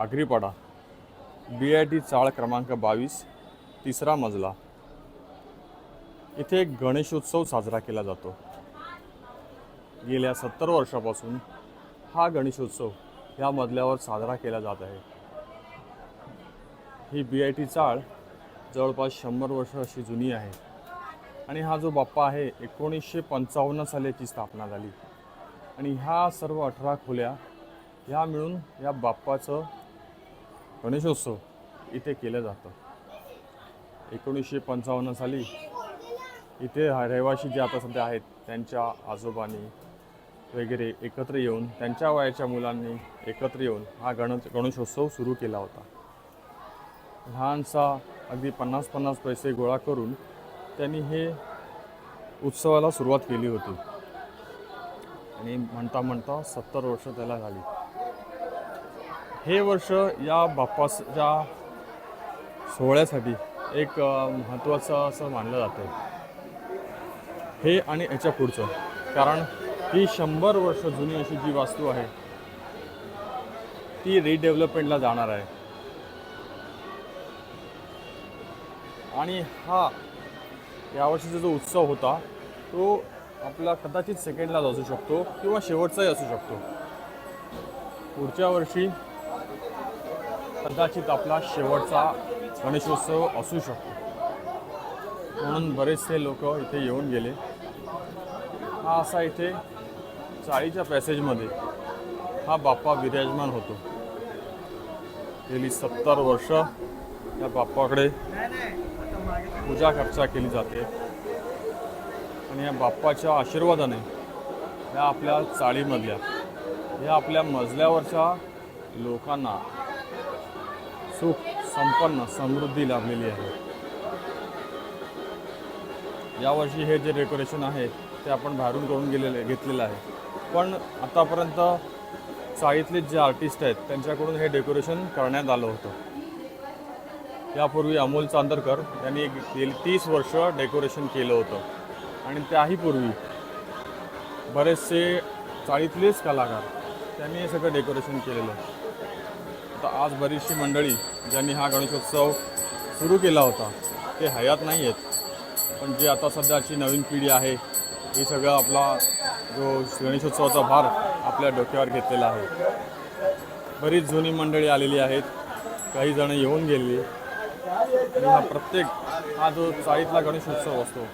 Agripada. B I T चाळ क्रमांक बावीस तिसरा मजला. इथे एक गणेशोत्सव साजरा केला जातो. गेल्या सत्तर वर्षापासून हा गणेशोत्सव ह्या मजल्यावर साजरा केला जात आहे. ही बी आय टी चाळ जवळपास शंभर वर्ष अशी जुनी आहे आणि हा जो बाप्पा आहे एकोणीसशे पंचावन्न साली याची स्थापना झाली. आणि ह्या सर्व अठरा खोल्या ह्या मिळून या बाप्पाचं गणेशोत्सव इथे केलं जातं. एकोणीसशे पंचावन्न साली इथे रहिवाशी रहिवासी जे आता सध्या आहेत त्यांच्या आजोबांनी वगैरे एकत्र येऊन त्यांच्या वयाच्या मुलांनी एकत्र येऊन हा गण गणेशोत्सव सुरू केला होता. लहानसा अगदी पन्नास पन्नास पैसे गोळा करून त्यांनी हे उत्सवाला सुरुवात केली होती. आणि म्हणता म्हणता सत्तर वर्ष त्याला झाली. हे वर्ष या बाप्पाच्या सोहळ्यासाठी एक महत्त्वाचं असं मानलं जातं हे आणि याच्या पुढचं. कारण ही शंभर वर्ष जुनी अशी जी वास्तू आहे ती रिडेव्हलपमेंटला जाणार आहे. आणि हा यावर्षीचा जो उत्सव होता तो आपला कदाचित सेकंडलाच असू शकतो किंवा शेवटचाही असू शकतो. पुढच्या वर्षी कदाचित आपला शेवटचा गणेशोत्सव असू शकतो. म्हणून बरेचसे लोक इथे येऊन गेले. हा असा इथे चाळीच्या पॅसेजमध्ये हा बाप्पा विराजमान होतो. गेली सत्तर वर्ष या बाप्पाकडे पूजा खर्चा केली जाते. आणि या बाप्पाच्या आशीर्वादाने या आपल्या चाळीमधल्या या आपल्या मजल्यावरच्या लोकांना सुख संपन्न समृद्धी लाभलेली आहे. यावर्षी हे जे डेकोरेशन आहे ते आपण बाहेरून करून गेलेले घेतलेलं आहे. पण आतापर्यंत चाळीतले जे आर्टिस्ट आहेत त्यांच्याकडून हे डेकोरेशन करण्यात आलं होतं. यापूर्वी अमोल चांदरकर यांनी गेली तीस वर्ष डेकोरेशन केलं होतं. आणि त्याही पूर्वी बरेचसे चाळीतलेच कलाकार त्यांनी हे सगळं डेकोरेशन केलेलं आता आज बरीचशी मंडळी ज्यांनी हा गणेशोत्सव सुरू केला होता ते हयात नाही आहेत. पण जे आता सध्याची नवीन पिढी आहे हे सगळं आपला जो गणेशोत्सवाचा भार आपल्या डोक्यावर घेतलेला आहे. बरीच जुनी मंडळी आलेली आहेत काही जण येऊन गेलेली. आणि हा प्रत्येक हा जो चाळीतला गणेशोत्सव असतो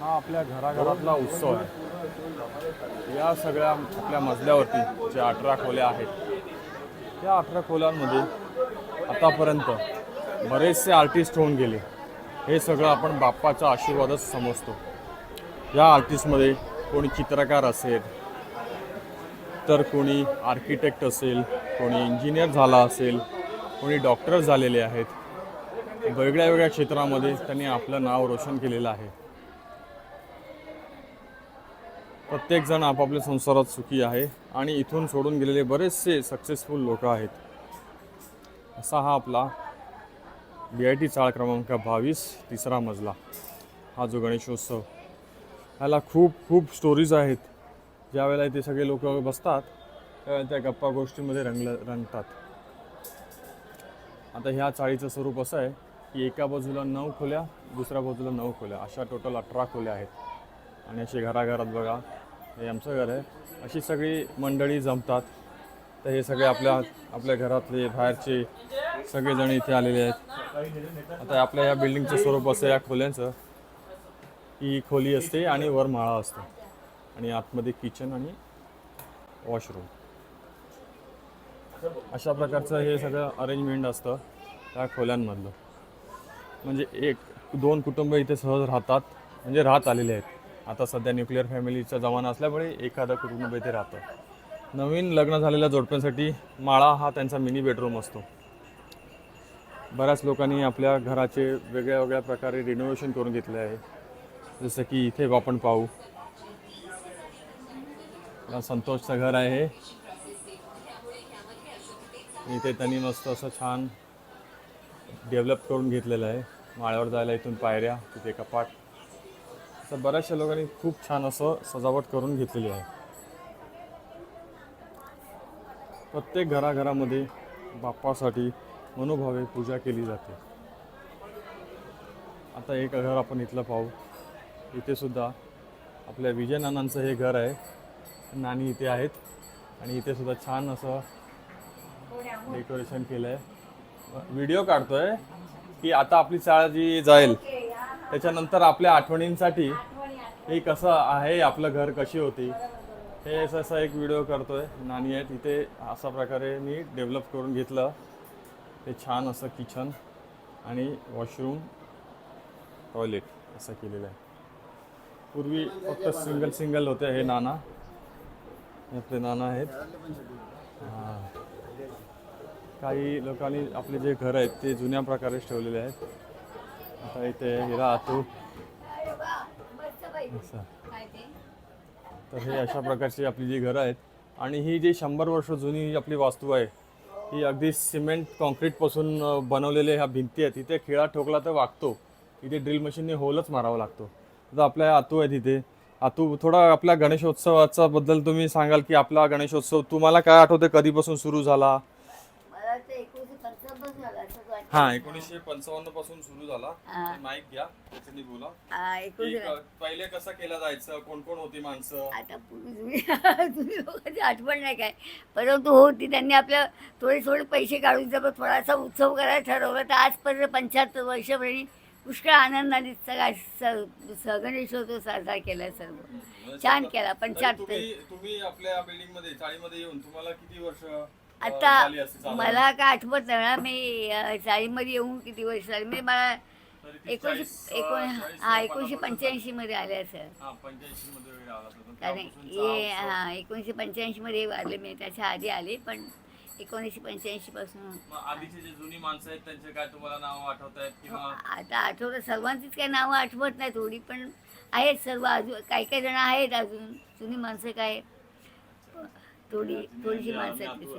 हा आपल्या घराघरातला उत्सव आहे. या सगळ्या आपल्या मजल्यावरती ज्या अठरा खोल्या आहेत त्या अठरा खोल्यांमध्ये आतापर्यंत बरेचसे आर्टिस्ट होऊन गेले. हे सगळं आपण बाप्पाचा आशीर्वादच समजतो. या आर्टिस्टमध्ये कोणी चित्रकार असेल तर कोणी आर्किटेक्ट असेल कोणी इंजिनियर झाला असेल कोणी डॉक्टर झालेले आहेत. वेगळ्या वेगळ्या क्षेत्रामध्ये त्यांनी आपलं नाव रोशन केलेलं आहे. प्रत्येकजण आपापल्या संसारात सुखी आहे आणि इथून सोडून गेलेले बरेचसे सक्सेसफुल लोक आहेत. असा हा आपला बी आय टी चाळ क्रमांक बावीस तिसरा मजला. हा जो गणेशोत्सव. ह्याला खूप खूप स्टोरीज आहेत. ज्यावेळेला इथे सगळे लोक बसतात त्यावेळेला त्या गप्पा गोष्टीमध्ये रंगलं रंगतात. आता ह्या चाळीचं स्वरूप असं आहे की एका बाजूला नऊ खोल्या दुसऱ्या बाजूला नऊ खोल्या अशा टोटल अठरा खोल्या आहेत. आणि असे घराघरात बघा हे आमचं घर आहे. अशी सगळी मंडळी जमतात. तर हे सगळे आपल्या आपल्या घरातले बाहेरचे सगळेजण इथे आलेले आहेत. आता आपल्या या बिल्डिंगचं स्वरूप असं या खोल्यांचं. ही खोली असते आणि वर माळा असतो. आणि आतमध्ये किचन आणि वॉशरूम अशा प्रकारचं हे सगळं अरेंजमेंट असतं त्या खोल्यांमधलं. म्हणजे एक दोन कुटुंब इथे सहज राहतात. म्हणजे राहत आलेले आहेत. आता सध्या न्यूक्लिअर फॅमिलीचा जमाना असल्यामुळे एखादं कुटुंब इथे राहतं. नवीन लग्न झालेल्या जोडप्यांसाठी माळा हा त्यांचा मिनी बेडरूम असतो. बऱ्याच लोकांनी आपल्या घराचे वेगळ्या वेगळ्या प्रकारे रिनोव्हेशन करून घेतले आहे. जसं की इथे आपण पाहू. संतोषचं घर आहे. इथे त्यांनी मस्त असं छान डेव्हलप करून घेतलेलं आहे. माळ्यावर जायला इथून पायऱ्या तिथे कपाट. तर बऱ्याचशा लोकांनी खूप छान असं सजावट करून घेतलेली आहे. प्रत्येक घराघरामध्ये बाप्पासाठी मनोभावे पूजा केली जाते. आता एक घर आपण इथलं पाहू. इथे सुद्धा आपल्या विजय नानांचं हे घर आहे. नानी इथे आहेत आणि इथे सुद्धा छान असं डेकोरेशन केलं आहे व्हिडिओ काढतोय की आता आपली चाळ जी जाईल त्याच्यानंतर आपल्या आठवणींसाठी हे कसं आहे आपलं घर कशी होती हे असं असं एक व्हिडिओ करतो आहे नानी आहेत तिथे अशा प्रकारे मी डेव्हलप करून घेतलं. ते छान असं किचन आणि वॉशरूम टॉयलेट असं केलेलं आहे. पूर्वी फक्त सिंगल सिंगल होते हे नाना. हे आपले नाना आहेत. हां. काही लोकांनी आपले जे घर आहेत ते जुन्या प्रकारेच ठेवलेले आहेत. आता इथे हिरा आतू असं. तर हे अशा प्रकारची आपली जी घरं आहेत. आणि ही जी शंभर वर्ष जुनी आपली वास्तू आहे ही अगदी सिमेंट कॉन्क्रीटपासून बनवलेल्या ह्या भिंती आहेत. इथे खिळा ठोकला तर वागतो. इथे ड्रिल मशीनने होलच मारावा लागतो. आता आपल्या आतू आहे तिथे आतू थोडा आपल्या गणेशोत्सवाचा बद्दल तुम्ही सांगाल की आपला गणेशोत्सव तुम्हाला काय आठवते कधीपासून सुरू झाला? हा एकोणीसशे पंचावन्नपासून सुरू झाला. हा. माईक घ्या. त्याच्यानी बोला. पहिले कसं केलं जायचं? कोण कोण होती माणसं? आता पूर्वी तुम्ही तुम्ही लोकांची आठवण नाही काय. परंतु होती त्यांनी आपल्या थोडे थोडे पैसे काढून जर थोडासा उत्सव करायला ठरवलं तर आजपर्यंत पंच्याहत्तर वर्षभरी पुष्कळ आनंदाने सगळा स- साजरा केला सर्व. छान केला तरी पंच्याहत्तर. तुम्ही तुम्ही आपल्या बिल्डिंगमध्ये चाळीमध्ये येऊन तुम्हाला किती वर्ष आता? मला काय आठवत नाही ना मी चाळीमध्ये येऊन किती वर्ष झाली मी मला एकोणीशे एकोण हा एकोणीशे पानापासून पंच्याऐंशी मध्ये आले असं हा पंच्याऐंशी मध्ये कारण हे हा. हा एकोणीसशे पंच्याऐंशीमध्ये वारले मी त्याच्या आधी आले पण एकोणीसशे पंच्याऐंशी पासून मग आधीचे जे जुनी माणसं आहेत त्यांचे काय तुम्हाला नाव आठवत आहेत किंवा आता आठवतं सर्वांचीच काही नावं आठवत नाही थोडी पण आहेत सर्व अजून काही काही जण आहेत अजून जुनी माणसं काय थोडी थोडीशी म्हणजे माणसं आहेत तशी.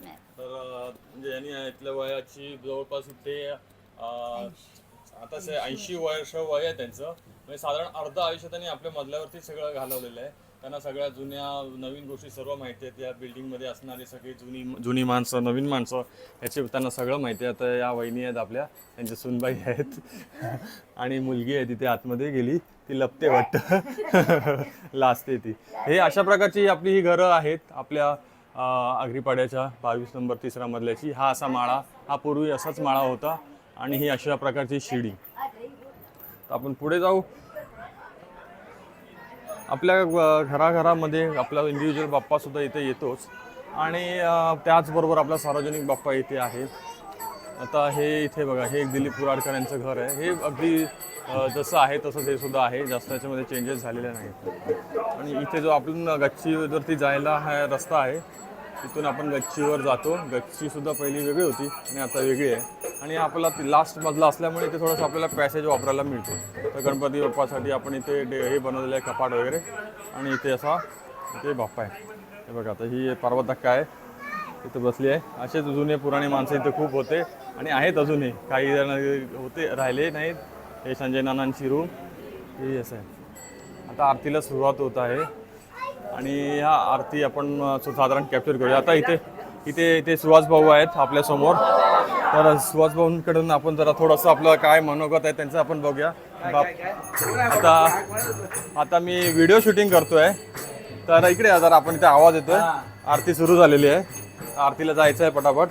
नाही. तर अ, म्हणजे यांनी इथल्या वयाची जवळपास इथे अ, आता ऐंशी वर्ष वय आहे त्यांचं. म्हणजे साधारण अर्ध आयुष्य त्यांनी आपल्या मधल्यावरती सगळं घालवलेलं आहे. त्यांना सगळ्या जुन्या नवीन गोष्टी सर्व माहिती आहेत. या बिल्डिंगमध्ये असणारी सगळी जुनी जुनी माणसं नवीन माणसं याचे त्यांना सगळं माहिती आहे. आता या वहिनी आहेत आपल्या. त्यांच्या सुनबाई आहेत. आणि मुलगी आहे तिथे आतमध्ये गेली. ती लपते वाटतं. लाजते ती. हे अशा प्रकारची आपली ही घरं आहेत आपल्या आगरीपाड्याच्या बावीस नंबर तिसऱ्या मजल्याची हा असा माळा हा पूर्वी असाच माळा होता आणि ही अशा प्रकारची शिडी. तर आपण पुढे जाऊ. आपल्या घराघरामध्ये आपला इंडिव्हिज्युअल बाप्पा सुद्धा इथे येतोच. आणि त्याचबरोबर आपला सार्वजनिक बाप्पा इथे आहे आता हे इथे बघा हे एक दिलीप कुराडकर यांचं घर आहे. हे अगदी जसं आहे तसंच हे सुद्धा आहे जास्त याच्यामध्ये चेंजेस झालेले नाहीत. आणि इथे जो आपण गच्चीवरती जायला हा रस्ता आहे तिथून आपण गच्चीवर जातो. गच्चीसुद्धा पहिली वेगळी होती आणि आता वेगळी आहे. आणि आपला लास्ट मधला असल्यामुळे इथे थोडंसं आपल्याला पॅसेज वापरायला मिळतो. तर गणपती बाप्पासाठी आपण इथे डे हे बनवलेलं आहे कपाट वगैरे. आणि इथे असा इथे बाप्पा आहे. हे बघा आता ही पर्वतक्का आहे. इथे बसली आहे. असेच जुने पुराणे माणसं इथे खूप होते. आणि आहेत अजूनही. काही जण होते राहिले नाहीत. हे संजय नानांची रूम हे असं आहे. आता आरतीला सुरुवात होत आहे. आणि ह्या आरती आपण साधारण कॅप्चर करूया. आता इथे इथे इथे सुहास भाऊ आहेत आपल्यासमोर तर सुहास भाऊंकडून आपण जरा थोडंसं आपलं काय मनोगत आहे त्यांचं आपण बघूया. बाप. आता आता मी व्हिडिओ शूटिंग करतोय. तर इकडे जरा आपण इथे आवाज येतोय. आरती सुरू झालेली आहे. आरतीला जायचं आहे पटापट.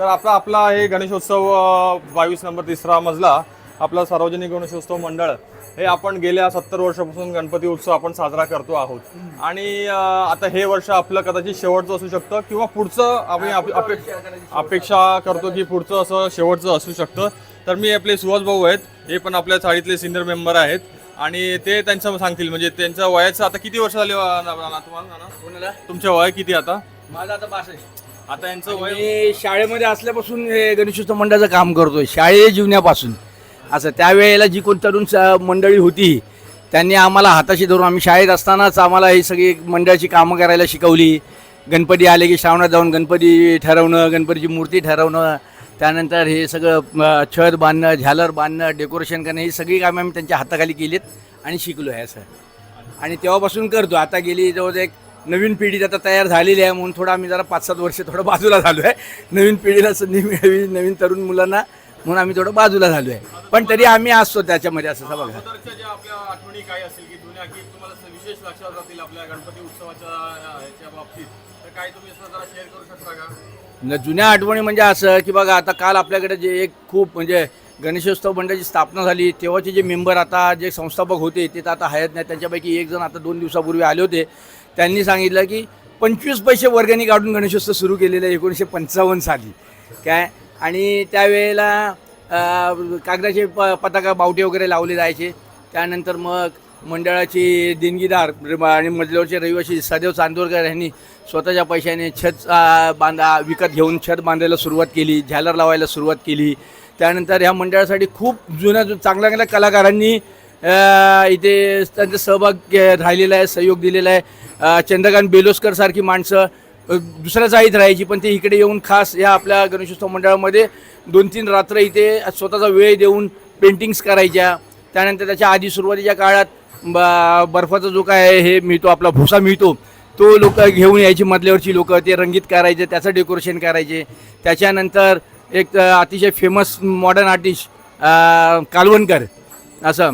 तर आपला आपला हे गणेशोत्सव बावीस नंबर तिसरा मजला आपला सार्वजनिक गणेशोत्सव मंडळ हे आपण गेल्या सत्तर वर्षापासून गणपती उत्सव आपण साजरा करतो आहोत. आणि आता हे वर्ष आपलं कदाचित शेवटचं असू शकतं किंवा पुढचं आपण अपे- अपे- अपेक्षा करतो की पुढचं असं शेवटचं असू शकतं. तर मी आपले सुहास भाऊ आहेत हे पण आपल्या चाळीतले सिनियर मेंबर आहेत. आणि ते त्यांचं सांगतील म्हणजे त्यांचं वयाचं आता किती वर्ष झाले तुम्हाला नाना? कोणाला? तुमचं वय किती आता? माझं आता बासष्ट. आता यांचं वय मी शाळेमध्ये असल्यापासून हे गणेशोत्सव मंडळाचं काम करतोय. शाळेच्या जीवनापासून असं त्यावेळेला जी कोण तरुण स- मंडळी होती त्यांनी आम्हाला हाताशी धरून आम्ही शाळेत असतानाच आम्हाला ही सगळी मंडळाची कामं करायला शिकवली. गणपती आले की श्रावणात जाऊन गणपती ठरवणं गणपतीची मूर्ती ठरवणं त्यानंतर हे सगळं अं, छत बांधणं झालर बांधणं डेकोरेशन करणं ही सगळी कामं आम्ही त्यांच्या हाताखाली केलीत आणि शिकलो आहे असं. आणि तेव्हापासून करतो. आता गेली जवळ एक नवीन पिढी आता तयार झालेली आहे म्हणून थोडं आम्ही जरा पाच सात वर्ष थोडं बाजूला झालो आहे नवीन पिढीला संधी मिळावी नवीन तरुण मुलांना म्हणून आम्ही थोडं बाजूला झालो आहे पण तरी आम्ही असतो त्याच्यामध्ये असं बघा न जुन्या आठवणी म्हणजे असं की बघा आता काल आपल्याकडे जे एक खूप म्हणजे गणेशोत्सव मंडळाची स्थापना झाली तेव्हाचे जे मेंबर आता जे संस्थापक होते ते तर आता हयात नाही. त्यांच्यापैकी एक जण आता दोन दिवसापूर्वी आले होते. त्यांनी सांगितलं की पंचवीस पैसे वर्गणी काढून गणेशोत्सव सुरू केलेलं आहे एकोणीसशे पंचावन्न साली. काय? आणि त्यावेळेला कागदाचे प पताका बावटे वगैरे लावले जायचे. त्यानंतर मग मंडळाची देणगीदार आणि मधल्यावरचे रहिवासी सदैव चांदोरकर यांनी स्वतःच्या पैशाने छत बांधा विकत घेऊन छत बांधायला सुरुवात केली झालर लावायला सुरुवात केली. त्यानंतर ह्या मंडळासाठी खूप जुन्या जु- चांगल्या चांगल्या कलाकारांनी इथे त्यांचा सहभाग राहिलेला आहे सहयोग दिलेला आहे. चंद्रकांत बेलोस्कर सारखी माणसं दुसऱ्या जाईत राहायची पण ते इकडे येऊन खास या आपल्या गणेशोत्सव मंडळामध्ये दोन तीन रात्र इथे स्वतःचा वेळ देऊन पेंटिंग्स करायच्या. त्यानंतर त्याच्या आधी सुरुवातीच्या काळात ब बर्फाचा जो काय आहे हे मिळतो आपला भुसा मिळतो तो लोक घेऊन यायची मधल्यावरची लोक ते रंगीत करायचे त्याचं डेकोरेशन करायचे. त्याच्यानंतर एक अतिशय फेमस मॉडर्न आर्टिस्ट कालवणकर असं.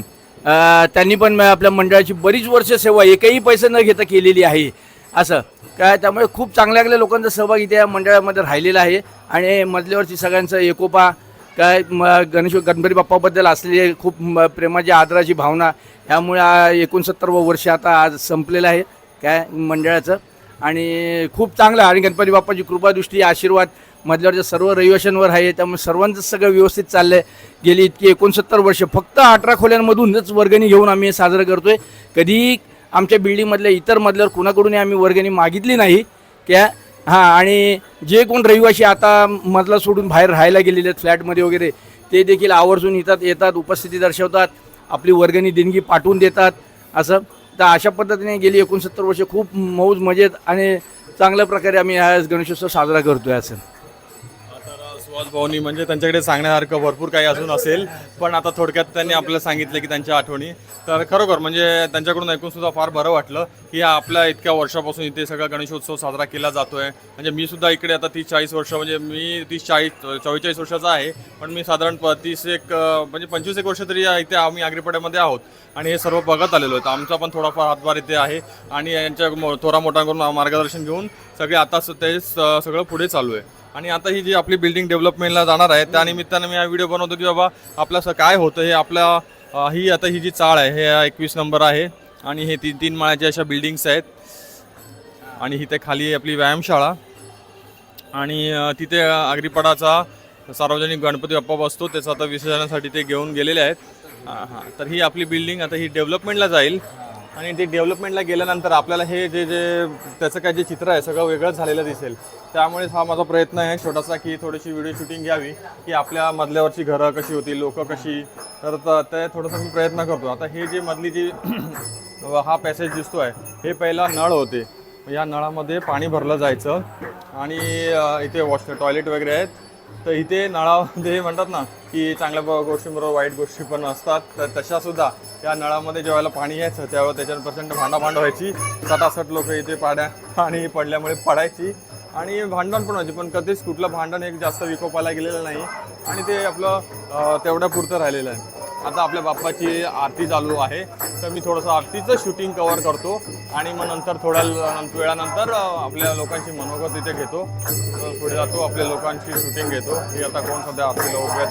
त्यांनी पण आपल्या मंडळाची बरीच वर्ष सेवा एकही पैसे न घेता केलेली आहे. असं. काय त्यामुळे खूप चांगल्या चांगल्या लोकांचा सहभाग इथे या मंडळामध्ये राहिलेला आहे. आणि मधल्यावरती सगळ्यांचं एकोपा काय म गणेश गणपती बाप्पाबद्दल असलेली खूप म- प्रेमाची आदराची भावना ह्यामुळे एकोणसत्तरवं वर्ष आता आज संपलेलं आहे. काय मंडळाचं. आणि खूप चांगलं आणि गणपती बाप्पाची कृपादृष्टी आशीर्वाद मधल्यावरच्या सर्व रहिवाशांवर आहे त्यामुळे सर्वांचं सगळं व्यवस्थित चाललं आहे गेली इतकी एकोणसत्तर वर्ष फक्त अठरा खोल्यांमधूनच वर्गणी घेऊन आम्ही हे साजरं करतोय. कधी आमच्या बिल्डिंगमधल्या इतर मधल्यावर कुणाकडूनही आम्ही वर्गणी मागितली नाही. क्या? हां आणि जे कोण रहिवाशी आता मधला सोडून बाहेर राहायला गेलेले आहेत फ्लॅटमध्ये वगैरे ते देखील आवर्जून येतात येतात उपस्थिती दर्शवतात आपली वर्गणी देणगी पाठवून देतात असं. तर अशा पद्धतीने गेली एकोणसत्तर वर्ष खूप मौज मजेत आणि चांगल्या प्रकारे आम्ही हा गणेशोत्सव साजरा करतोय असं. तर भाऊनी म्हणजे त्यांच्याकडे सांगण्यासारखं भरपूर काही अजून असेल. पण आता थोडक्यात त्यांनी आपल्याला सांगितलं की त्यांच्या आठवणी. तर खरोखर म्हणजे त्यांच्याकडून ऐकून सुद्धा फार बरं वाटलं की आपल्या इतक्या वर्षापासून इथे सगळा गणेशोत्सव साजरा केला जातोय. म्हणजे मी सुद्धा इकडे आता तीस चाळीस वर्ष म्हणजे मी तीस चाळीस चव्वेचाळीस वर्षाचा आहे. पण मी साधारण प- तीस एक म्हणजे पंचवीस एक वर्ष तरी इथे आम्ही आगरीपड्यामध्ये आहोत. आणि हे सर्व बघत आलेलो आहे तर आमचा पण थोडाफार हातभार इथे आहे. आणि यांच्या मो- थोरा मोठ्यांकडून मार्गदर्शन घेऊन सगळे आता स- ते स- सगळं पुढे चालू आहे. आणि आता ही जी आपली बिल्डिंग डेव्हलपमेंटला जाणार आहे त्या निमित्तानं मी हा व्हिडिओ बनवतो की बाबा आपलं असं काय होतं हे आपल्या ही आता ही जी चाळ आहे हे एकवीस नंबर आहे आणि हे तीन तीन माळ्याच्या अशा बिल्डिंग्स आहेत. आणि इथे खाली आहे आपली व्यायामशाळा. आणि तिथे आगरीपडाचा सार्वजनिक गणपती बाप्पा बसतो त्याचं आता विसर्जनासाठी ते घेऊन गेलेले आहेत. हां हां. तर ही आपली बिल्डिंग आता ही डेव्हलपमेंटला जाईल. आणि ते डेव्हलपमेंटला गेल्यानंतर आपल्याला हे जे जे त्याचं काय जे चित्र आहे सगळं वेगळंच झालेलं दिसेल. त्यामुळेच हा माझा प्रयत्न आहे छोटासा की थोडीशी व्हिडिओ शूटिंग घ्यावी की आपल्या मधल्यावरची घरं कशी होती लोक कशी. तर ते थोडंसं मी प्रयत्न करतो. आता हे जे मधली जी हा पॅसेज दिसतो आहे हे पहिला नळ होते. या नळामध्ये पाणी भरलं जायचं. आणि इथे वॉश टॉयलेट वगैरे आहेत. तर इथे नळामध्ये म्हणतात ना की चांगल्या ब- गोष्टींबरोबर वाईट गोष्टी पण असतात. तर तशा सुद्धा या नळामध्ये जेव्हा पाणी यायचं त्यावेळेला त्याच्यावर प्रचंड भांडाभांड व्हायची. सटासट लोक इथे पाड्या आणि पडल्यामुळे पडायची. आणि भांडण पण व्हायची पण कधीच कुठलं भांडण एक जास्त विकोपाला गेलेलं नाही. आणि ते आपलं तेवढ्या पुरतं राहिलेलं आहे. आता आपल्या बाप्पाची आरती चालू आहे. तर मी थोडंसं आरतीचं शूटिंग कवर करतो आणि मग नंतर थोड्या वेळानंतर आपल्या लोकांची मनोगत इथे घेतो. पुढे जातो आपल्या लोकांची शूटिंग घेतो. की आता कोण सध्या आरतीला उभे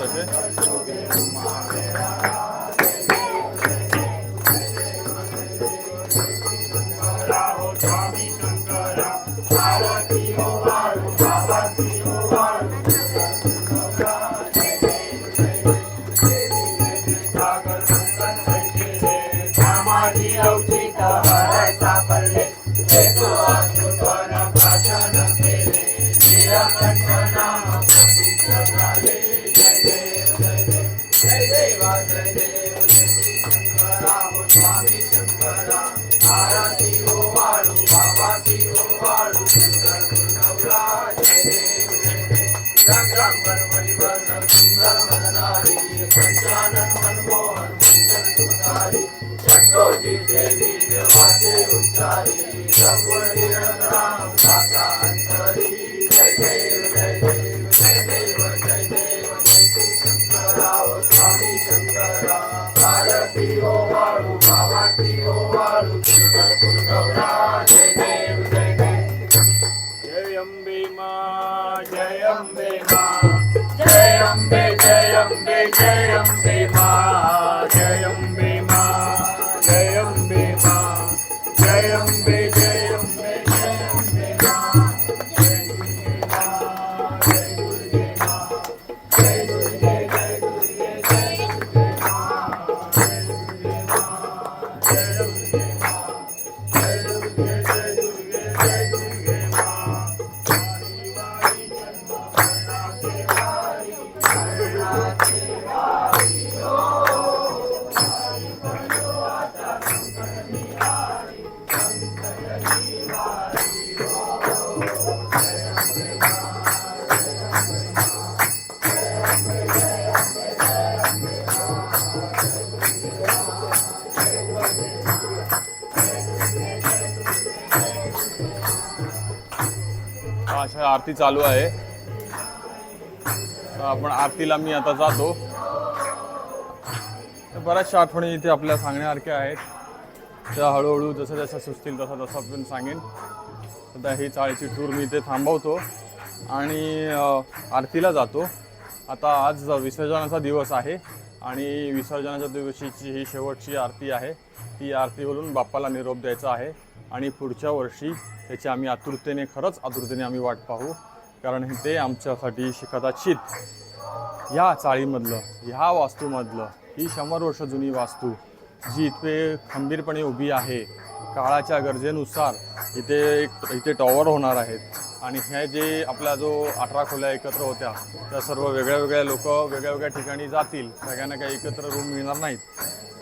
आहेत असे जय अंबे जय अंबे मा जय अंबे मा आरती चालू आहे. आपण आरतीला मी आता जातो. तर बऱ्याचशा आठवणी इथे आपल्या सांगण्यासारख्या आहेत. त्या हळूहळू जसं जसं सुचतील तसं तसं पण सांगेन. आता ही चाळीची टूर मी इथे थांबवतो आणि आरतीला जातो. आता आज विसर्जनाचा दिवस आहे. आणि विसर्जनाच्या दिवशीची ही शेवटची आरती आहे. ती आरती बोलून बाप्पाला निरोप द्यायचा आहे आणि पुढच्या वर्षी त्याची आम्ही आतुरतेने खरंच आतुरतेने आम्ही वाट पाहू. कारण ते आमच्यासाठी कदाचित ह्या चाळीमधलं ह्या वास्तूमधलं ही शंभर वर्ष जुनी वास्तू जी इथे खंबीरपणे उभी आहे. काळाच्या गरजेनुसार इथे एक इथे टॉवर होणार आहेत. आणि हे जे आपला जो अठरा खोल्या एकत्र होत्या त्या सर्व वेगळ्या वेगळ्या लोक वेगळ्या वेगळ्या ठिकाणी जातील. सगळ्यांना काही एकत्र रूम मिळणार नाहीत.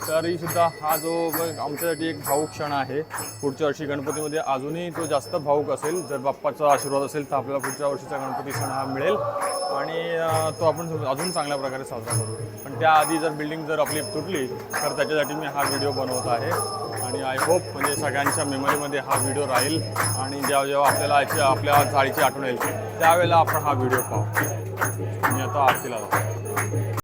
तरीसुद्धा हा जो आमच्यासाठी एक भाऊक क्षण आहे. पुढच्या वर्षी गणपतीमध्ये अजूनही तो जास्त भाऊक असेल. जर बाप्पाचा आशीर्वाद असेल तर आपल्याला पुढच्या वर्षीचा गणपती सण हा मिळेल. आणि तो आपण अजून चांगल्या प्रकारे साजरा करू. पण त्याआधी जर बिल्डिंग जर आपली तुटली तर त्याच्यासाठी मी हा व्हिडिओ बनवत आहे. आणि आय होप म्हणजे सगळ्यांच्या मेमरीमध्ये हा व्हिडिओ राहील आणि जेव्हा जेव्हा आपल्याला याची आपल्या झाडीची आठवण येईल त्यावेळेला आपण हा व्हिडिओ पाहू. मी आता आरतीला जातो.